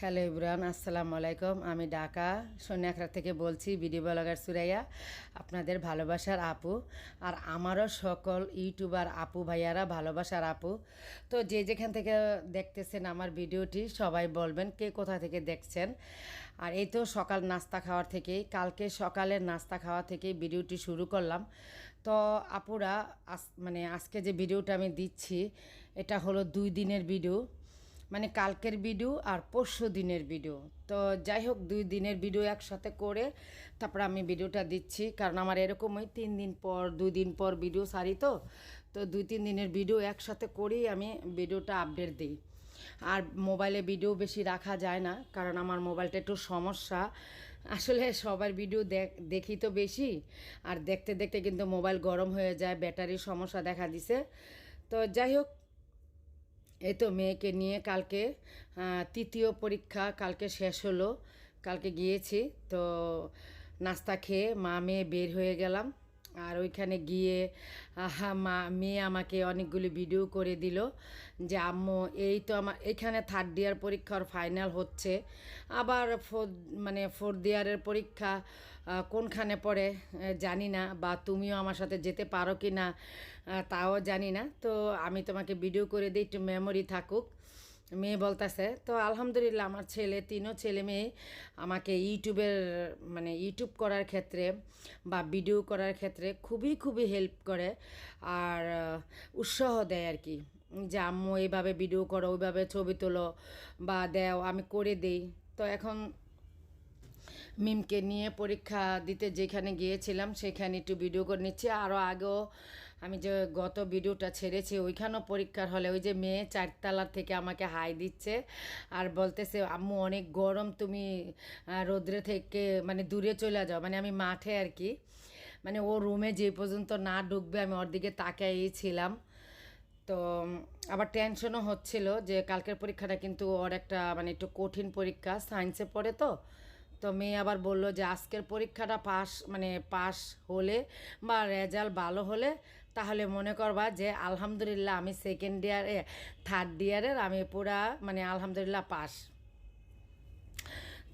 Hello Ibran, আসসালামু আলাইকুম। আমি ঢাকা সন্যাখরা থেকে বলছি ভিডিও ব্লগার সুরাইয়া, আপনাদের ভালোবাসার আপু। আর আমারও সকল ইউটিউবার আপু ভাইয়ারা ভালোবাসার আপু। তো যে যেখান থেকে দেখতেছেন আমার ভিডিওটি, সবাই বলবেন কে কোথা থেকে দেখছেন। আর এই তো সকাল নাস্তা খাওয়ার থেকেই, কালকে সকালের নাস্তা খাওয়া থেকেই ভিডিওটি শুরু করলাম। তো আপুরা আজ মানে আজকে যে ভিডিওটা আমি দিচ্ছি, এটা হলো দুই দিনের ভিডিও। মানে কালকের ভিডিও আর পরশু দিনের ভিডিও তো যাই হোক, দুই দিনের ভিডিও একসাথে করে তারপর আমি ভিডিওটা দিচ্ছি। কারণ আমার এরকম ওই তিন দিন পর, দুই দিন পর ভিডিও সারি তো। তো দুই, তিন দিনের ভিডিও একসাথে করেই আমি ভিডিওটা আপডেট দিই। আর মোবাইলে ভিডিও বেশি রাখা যায় না, কারণ আমার মোবাইলটা একটু সমস্যা। আসলে সবার ভিডিও দেখ, দেখি তো বেশি। আর দেখতে দেখতে কিন্তু মোবাইল গরম হয়ে যায়, ব্যাটারির সমস্যা দেখা দিছে। তো যাই হোক এই তো মেয়েকে নিয়ে কালকে তৃতীয় পরীক্ষা কালকে শেষ হলো। কালকে গিয়েছি, তো নাস্তা খেয়ে মা মেয়ে বের হয়ে গেলাম। আর ওইখানে গিয়ে আহা, মা মেয়ে আমাকে অনেকগুলি ভিডিও করে দিল যে আম্মু এই তো আমার এখানে থার্ড ইয়ার পরীক্ষার ফাইনাল হচ্ছে। আবার ফোর মানে ফোর্থ ইয়ারের পরীক্ষা কোনখানে পড়ে জানি না বা তুমিও আমার সাথে যেতে পারো কি না তাও জানি না। তো আমি তোমাকে ভিডিও করে দিই একটু মেমোরি থাকুক। মেয়ে বলতেছে, তো আলহামদুলিল্লাহ আমার ছেলে, তিনও ছেলে মেয়ে আমাকে ইউটিউবের মানে ইউটিউব করার ক্ষেত্রে বা ভিডিও করার ক্ষেত্রে খুবই খুবই হেল্প করে আর উৎসাহ দেয় আর কি। যে আম্মু এইভাবে ভিডিও করো, ওইভাবে ছবি তোলো বা দেও, আমি করে দেই। তো এখন মিমকে নিয়ে পরীক্ষা দিতে যেখানে গিয়েছিলাম, সেখানে একটু ভিডিও করে নিচ্ছি। আরও আগেও আমি যে গত ভিডিওটা ছেড়েছি, ওইখানেও পরীক্ষার হলে ওই যে মেয়ে চারতলা থেকে আমাকে হাই দিচ্ছে আর বলতেছে, আম্মু, অনেক গরম, তুমি রোদ্রে থেকে মানে দূরে চলে যাও। মানে আমি মাঠে আর কি মানে ও রুমে যে পর্যন্ত না ঢুকবে, আমি ওর দিকে তাকাই ছিলাম। তো, আবার টেনশনও হচ্ছিল যে কালকের পরীক্ষাটা কিন্তু ওর একটা মানে একটু কঠিন পরীক্ষা, সায়েন্সে পড়ে তো। তো মেয়ে আবার বলল যে, আজকের পরীক্ষাটা পাস মানে পাস হলে বা রেজাল্ট ভালো হলে তাহলে মনে করবা যে আলহামদুলিল্লাহ আমি সেকেন্ড ইয়ারে থার্ড ইয়ারের আমি পুরা মানে আলহামদুলিল্লাহ পাস।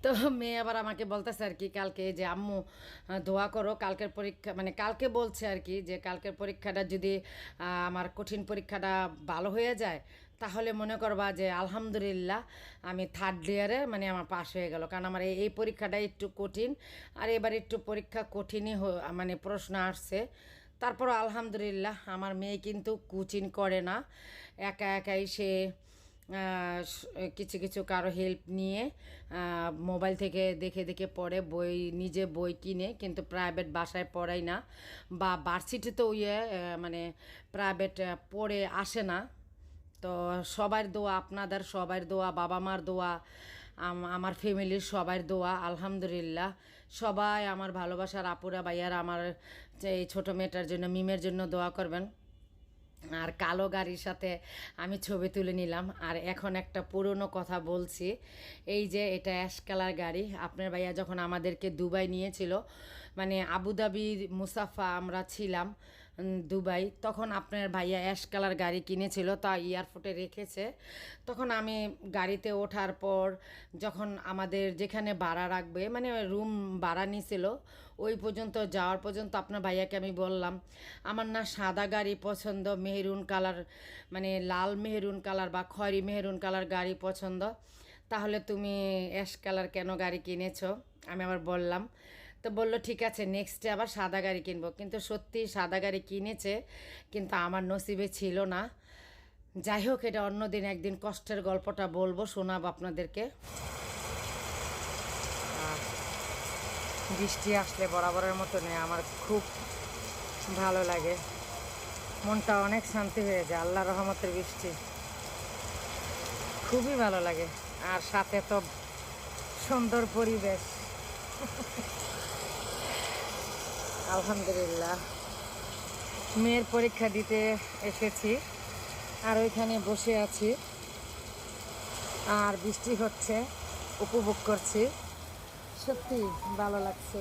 তো মেয়ে আবার আমাকে বলতেছে আর কি, কালকে যে আম্মু দোয়া করো, কালকের পরীক্ষা মানে কালকে বলছে আর কি যে কালকের পরীক্ষাটা যদি আমার কঠিন পরীক্ষাটা ভালো হয়ে যায়, তাহলে মনে করবা যে আলহামদুলিল্লাহ আমি থার্ড ইয়ারে মানে আমার পাস হয়ে গেল। কারণ আমার এই পরীক্ষাটা একটু কঠিন, আর এবার একটু পরীক্ষা কঠিনই মানে প্রশ্ন আসছে। তারপর আলহামদুলিল্লাহ আমার মেয়ে কিন্তু কোচিং করে না। একা একাই সে কিছু কিছু কারও হেল্প নিয়ে মোবাইল থেকে দেখে দেখে পড়ে, বই, নিজে বই কিনে, কিন্তু প্রাইভেট বাসায় পড়াই না বা ভার্সিটিতেও ইয়ে মানে প্রাইভেট পড়ে আসে না। তো সবার দোয়া, আপনাদের সবার দোয়া, বাবা মার দোয়া আমার ফ্যামিলির সবার দোয়া, আলহামদুলিল্লাহ। সবাই আমার ভালোবাসার আপুরা, ভাইয়ারা, আমার এই ছোটো মেয়েটার জন্য, মিমের জন্য দোয়া করবেন। আর কালো গাড়ির সাথে আমি ছবি তুলে নিলাম। আর এখন একটা পুরনো কথা বলছি। এই যে এটা অ্যাশ কালার গাড়ি, আপনার ভাইয়া যখন আমাদেরকে দুবাই নিয়েছিল মানে আবুধাবির মুসাফা আমরা ছিলাম দুবাই। তখন আপনার ভাইয়া অ্যাশ কালার গাড়ি কিনেছিল, তা এয়ারপোর্টে রেখেছে। তখন আমি গাড়িতে ওঠার পর যখন আমাদের যেখানে ভাড়া রাখবে মানে রুম ভাড়া নিছিল, ওই পর্যন্ত যাওয়ার পর্যন্ত আপনার ভাইয়াকে আমি বললাম, আমার না সাদা গাড়ি পছন্দ, মেহরুন কালার মানে লাল মেহরুন কালার বা খয়রি মেহরুন কালার গাড়ি পছন্দ। তাহলে তুমি অ্যাশ কালার কেন গাড়ি কিনেছো? আমি আবার বললাম তো বলল, ঠিক আছে নেক্সটে আবার সাদা গাড়ি কিনবো। কিন্তু সত্যি সাদা গাড়ি কিনেছে, কিন্তু আমার নসিবে ছিল না। যাই হোক, এটা অন্যদিন, একদিন কষ্টের গল্পটা বলব, শোনাব আপনাদেরকে। বৃষ্টি আসলে বরাবরের মতো নেই, আমার খুব ভালো লাগে। মনটা অনেক শান্তি হয়ে যায় আল্লাহ রহমতের বৃষ্টি। খুবই ভালো লাগে, আর সাথে তো সুন্দর পরিবেশ। আলহামদুলিল্লাহ। মেয়ের পরীক্ষা দিতে এসেছি, আর ওইখানে বসে আছি। আর বৃষ্টি হচ্ছে, উপভোগ করছি। সত্যি ভালো লাগছে।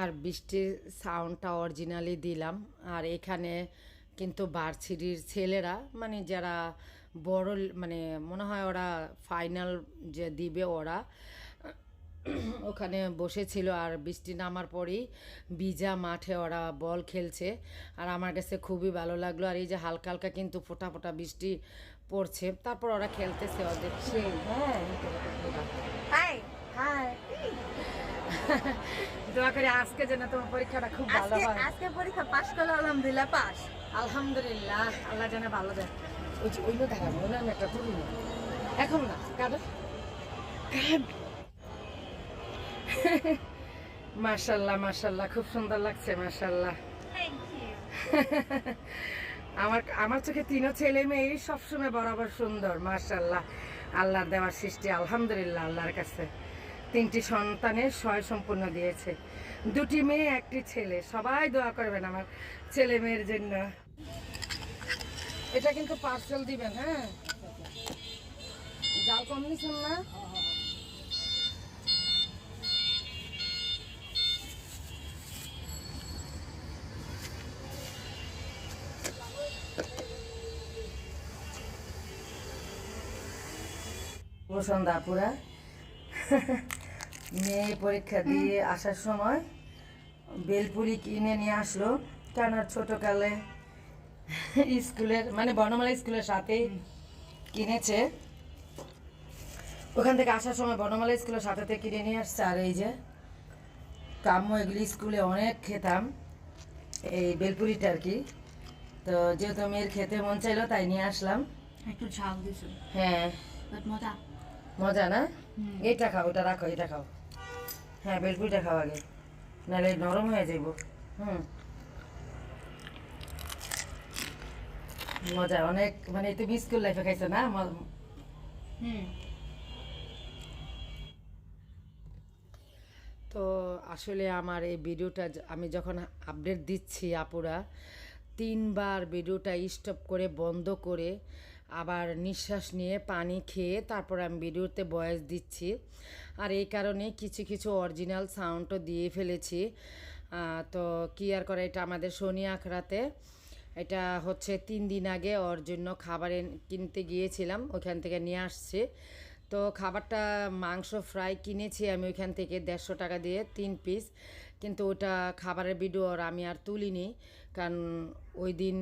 আর বৃষ্টির সাউন্ডটা অরিজিনালি দিলাম, আর এখানে কিন্তু বারছিরির ছেলেরা মানে যারা বড় মানে মনে হয় ওরা ফাইনাল যে দিবে ওরা ওখানে বসেছিল আর বৃষ্টি নামার পরেই বিজা মাঠে ওরা বল খেলছে। আর আমার কাছে খুবই ভালো লাগল। আর এই যে হালকা হালকা কিন্তু ফোটা ফোটা বৃষ্টি পড়ছে। তারপর ওরা খেলতেছে ওদের। হ্যাঁ দোয়া করে আজকে যেন তোমার পরীক্ষাটা খুব ভালো হয়। আজকে পরীক্ষা পাশ করলে আলহামদুলিল্লাহ পাস আলহামদুলিল্লাহ আল্লাহ যেন ভালো দেয়। একটা এখন না মাশাল্লাহ খুব সুন্দর লাগছে, মাশাল্লাহ। আমার আমার চোখে তিনও ছেলে মেয়ে সবসময় বরাবর সুন্দর, মাশাল্লাহ। আল্লাহর দেওয়ার সৃষ্টি, আলহামদুলিল্লাহ, আল্লাহর কাছে। তিনটি সন্তানের সয় সম্পূর্ণ দিয়েছে। দুটি মেয়ে, একটি ছেলে। সবাই দোয়া করবেন আমার ছেলে মেয়ের জন্য। এটা কিন্তু পার্সেল দিবেন হ্যাঁ? জাল কম নিছেন না? সন্ধ্যা মেয়ে পরীক্ষা দিয়ে আসার সময় বেলপুরি কিনে নিয়ে আসলো কেন ছোটকালে স্কুলের মানে বর্ণমালা স্কুলের সাথেই কিনেছে। ওখান থেকে আসার সময় বর্ণমালা স্কুলের সাথে কিনে নিয়ে আসছে। আর এই যে কাম্য এগুলি স্কুলে অনেক খেতাম এই বেলপুরিটা আর কি। তো যেহেতু মেয়ের খেতে মন চাইলো তাই নিয়ে আসলাম। একটু ঝাল দিছো হ্যাঁ। মজা। মজা না? এটা খাও ওটা রাখো এটা খাও। হ্যাঁ বেলপুরিটা খাও আগে। নাহলে নরম হয়ে যাইব। হুম। মজা অনেক মানে তুমি স্কুল লাইফে খাইছো না? হুম। তো আসলে আমার এই ভিডিওটা আমি যখন আপডেট দিচ্ছি আপুরা তিনবার ভিডিওটা স্টপ করে বন্ধ করে আবার নিঃশ্বাস নিয়ে পানি খেয়ে তারপর আমি ভিডিওতে ভয়েস দিচ্ছি। আর এই কারণে কিছু কিছু অরিজিনাল সাউন্ডও দিয়ে ফেলেছি। তো কি আর করে এটা আমাদের শনি আখড়াতে। এটা হচ্ছে তিন দিন আগে ওর জন্য খাবার কিনতে গিয়েছিলাম ওখান থেকে নিয়ে আসছে। তো খাবারটা মাংস ফ্রাই কিনেছি আমি ওইখান থেকে দেড়শো টাকা দিয়ে তিন পিস। কিন্তু ওটা খাবারের ভিডিও আর আমি আর তুলিনি কারণ ওই দিন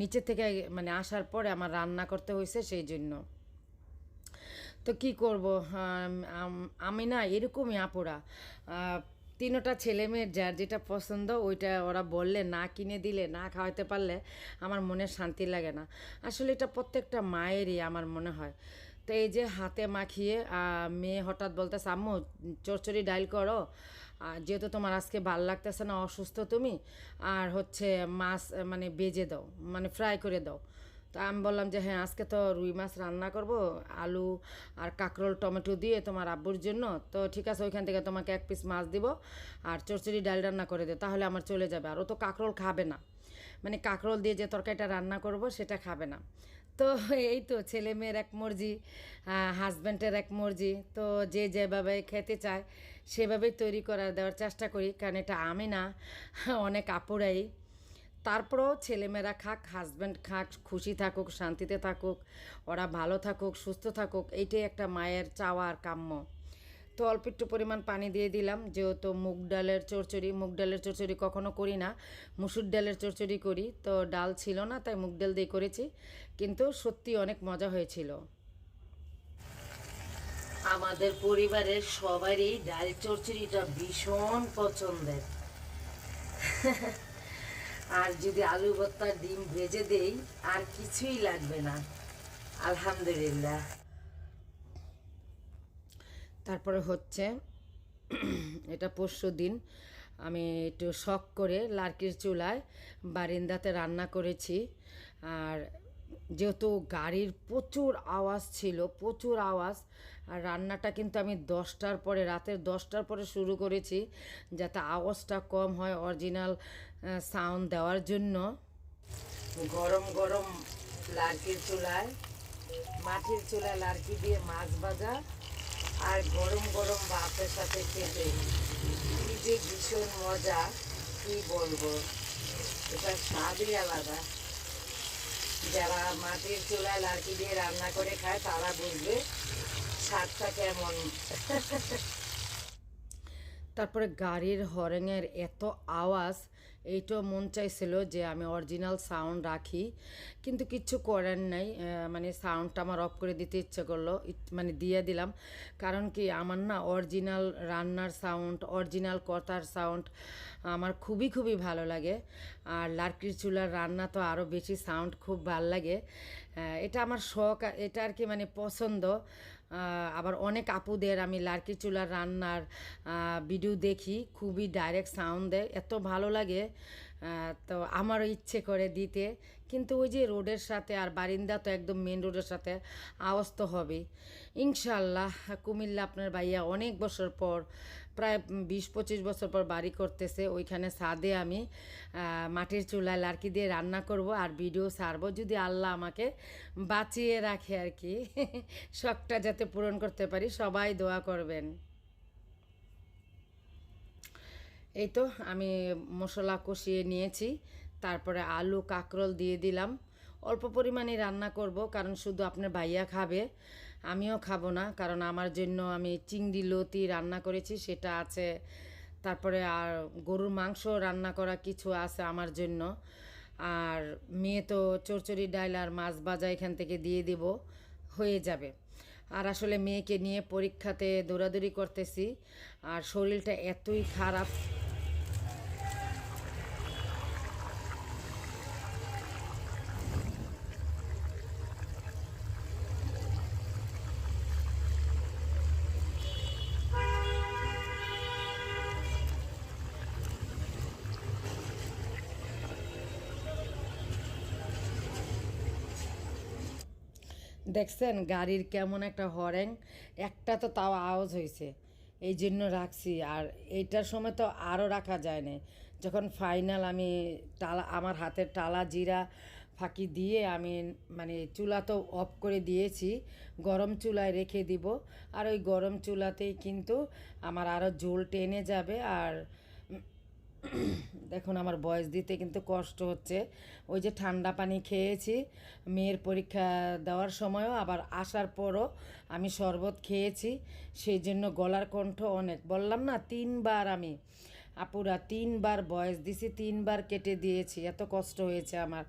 নিচে থেকে মানে আসার পরে আমার রান্না করতে হয়েছে সেই জন্য। তো কি করব? আম, না এরকমই আহ, তিনোটা ছেলে মেয়ের যার যেটা পছন্দ, ওইটা ওরা বললে, না কিনে দিলে, না খাওয়াতে পারলে আমার মনে শান্তি লাগে না। আসলে এটা প্রত্যেকটা মায়েরই আমার মনে হয়। তো এই যে হাতে মাখিয়ে মেয়ে হঠাৎ বলতে আম্মু চচ্চড়ি ডাইল করো। আর যেহেতু তোমার আজকে ভালো লাগতেছে না, অসুস্থ তুমি, আর হচ্ছে মাছ মানে বেজে দাও মানে ফ্রাই করে দাও। তো আমি বললাম যে হ্যাঁ আজকে তো রুই মাছ রান্না করব, আলু আর কাঁকরোল, টমেটো দিয়ে তোমার আব্বুর জন্য। তো ঠিক আছে, ওইখান থেকে তোমাকে এক পিস মাছ দিব আর চচ্চড়ি ডাল রান্না করে দে, তাহলে আমার চলে যাবে। আর ও তো কাঁকরোল খাবে না। মানে কাঁকরোল দিয়ে যে তরকারিটা রান্না করব, সেটা খাবে না। তো এই তো ছেলে মেয়ের এক মর্জি হাজব্যান্ডের এক মর্জি। তো যে যেভাবে খেতে চায়, সেভাবেই তৈরি করার দেওয়ার চেষ্টা করি, কারণ এটা আমি না, অনেক আপুরাই। তারপরেও ছেলেমেয়েরা খাক হাজব্যান্ড খাক, খুশি থাকুক, শান্তিতে থাকুক, ওরা ভালো থাকুক, সুস্থ থাকুক, এইটাই একটা মায়ের চাওয়ার কাম্য। তো অল্প একটু পরিমাণ পানি দিয়ে দিলাম, যেহেতু মুগ ডালের চচ্চড়ি মুগ ডালের চচ্চড়ি কখনো করি না, মুসুর ডালের চচ্চড়ি করি, তো ডাল ছিল না, তাই মুগ ডাল দিয়ে করেছি, কিন্তু সত্যি অনেক মজা হয়েছিল। আমাদের পরিবারের সবারই ডাল চচ্চড়িটা ভীষণ পছন্দের। আর যদি আলু ভর্তা, ডিম ভেজে দেই, আর কিছুই লাগবে না। আলহামদুলিল্লাহ। তারপরে হচ্ছে, এটা পরশু দিন আমি একটু শখ করে লার্কির চুলায় বারিন্দাতে রান্না করেছি। আর যেহেতু গাড়ির প্রচুর আওয়াজ ছিল, প্রচুর আওয়াজ, আর রান্নাটা কিন্তু আমি দশটার পরে, রাতের দশটার পরে শুরু করেছি যাতে আওয়াজটা কম হয় অরিজিনাল সাউন্ড দেওয়ার জন্য। গরম গরম লার্কির চুলায়, মাটির চুলায় লার্কি দিয়ে মাছ ভাজা আর গরম গরম ভাতের সাথে খেতে। কি যে ভীষণ মজা, কি বলব? এটা স্বাদই আলাদা। যারা মাটির চুলায় লাঠি দিয়ে রান্না করে খায়, তারা বুঝবে স্বাদটা কেমন। তারপরে গাড়ির হরেনের এত আওয়াজ এইটাও মন চাইছিল যে আমি অরিজিনাল সাউন্ড রাখি। কিন্তু কিচ্ছু করার নাই মানে সাউন্ডটা আমার অফ করে দিতে ইচ্ছে করল মানে দিয়ে দিলাম। কারণ কি আমার না অরিজিনাল রান্নার সাউন্ড অরিজিনাল কথার সাউন্ড আমার খুবই খুবই ভালো লাগে। আর লার্কির চুলার রান্না তো আরও বেশি সাউন্ড খুব ভালো লাগে। এটা আমার শখ, এটা আর কি মানে পছন্দ। আবার অনেক আপুদের আমি লার্কি চুলার রান্নার ভিডিও দেখি, খুবই ডাইরেক্ট সাউন্ড দেয়, এত ভালো লাগে তো আমারও ইচ্ছে করে দিতে, কিন্তু ওই যে রোডের সাথে আর বারিন্দা তো একদম মেন রোডের সাথে আওয়াজ তো হবেই। ইনশাল্লাহ কুমিল্লা আপনার ভাইয়া অনেক বছর পর প্রায় বিশ পঁচিশ বছর পর বাড়ি করতেছে। ওইখানে ছাদে আমি মাটির চুলায় লার্কি দিয়ে রান্না করব আর ভিডিও ছাড়বো। যদি আল্লাহ আমাকে বাঁচিয়ে রাখে আর কি, শখটা যাতে পূরণ করতে পারি, সবাই দোয়া করবেন। এই তো আমি মশলা কষিয়ে নিয়েছি, তারপরে আলু, কাঁকরোল দিয়ে দিলাম। অল্প পরিমাণে রান্না করব, কারণ শুধু আপনার ভাইয়া খাবে। আমিও খাব না, কারণ আমার জন্য আমি চিংড়ি লতি রান্না করেছি, সেটা আছে। তারপরে আর গরুর মাংস রান্না করা কিছু আছে আমার জন্য। আর মেয়ে তো চরচড়ি ডাল আর মাছ ভাজা এখান থেকে দিয়ে দেব, হয়ে যাবে। আর আসলে মেয়েকে নিয়ে পরীক্ষাতে দৌড়াদৌড়ি করতেছি, আর শরীরটা এতই খারাপ। দেখছেন গাড়ির কেমন একটা হরেন একটা তো তাও আওয়াজ হয়েছে এই জন্য রাখছি। আর এইটার সময় তো আরও রাখা যায় না যখন ফাইনাল আমি টালা আমার হাতের টালা জিরা ফাঁকি দিয়ে আমি মানে চুলা তো অফ করে দিয়েছি, গরম চুলায় রেখে দিব। আর ওই গরম চুলাতেই কিন্তু আমার আরও ঝোল টেনে যাবে। আর দেখুন, আমার বয়স দিতে কিন্তু কষ্ট হচ্ছে। ওই যে ঠান্ডা পানি খেয়েছি, মেয়ের পরীক্ষা দেওয়ার সময়ও, আবার আসার পরও আমি শরবত খেয়েছি। সেই জন্য গলার কণ্ঠ অনেক। বললাম না, তিনবার আমি। আপুরা, তিনবার বয়স দিছি, তিনবার কেটে দিয়েছি। এত কষ্ট হয়েছে আমার।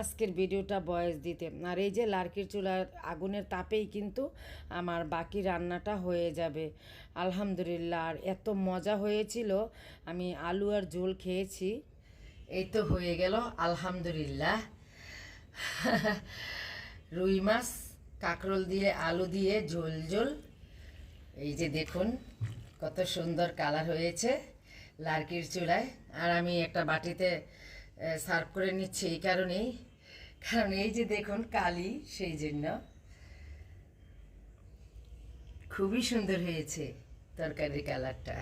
আজকের ভিডিওটা বয়স দিতে। আর এই যে লার্কির চুলার আগুনের তাপেই কিন্তু আমার বাকি রান্নাটা হয়ে যাবে। আলহামদুলিল্লাহ, আর এত মজা হয়েছিল। আমি আলু আর ঝোল খেয়েছি। এই তো হয়ে গেল, আলহামদুলিল্লাহ। রুই মাছ, কাঁকরোল দিয়ে আলু দিয়ে ঝোল ঝোল। এই যে দেখুন, কত সুন্দর কালার হয়েছে। লার্কির চূড়ায় আর আমি একটা বাটিতে সার্ভ করে নিচ্ছি এই কারণেই। কারণ এই যে দেখুন, কালি সেই জন্য। খুবই সুন্দর হয়েছে তরকারির কালারটা।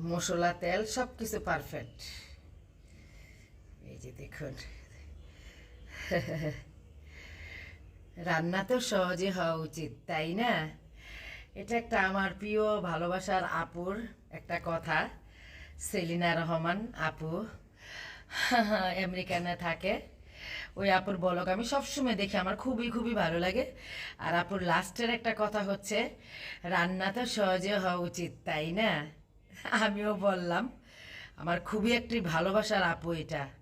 মশলা, তেল সব কিছু পারফেক্ট এই যে দেখুন। রান্না তো সহজে হওয়া উচিত, তাই না? এটা একটা আমার প্রিয় ভালোবাসার আপুর একটা কথা। সেলিনা রহমান আপু, আমেরিকানে থাকে। ওই আপুর বলক আমি সবসময় দেখি, আমার খুবই খুবই ভালো লাগে। আর আপুর লাস্টের একটা কথা হচ্ছে, রান্না তো সহজে হওয়া উচিত, তাই না? আমিও বললাম, আমার খুবই একটি ভালোবাসার আপু এটা।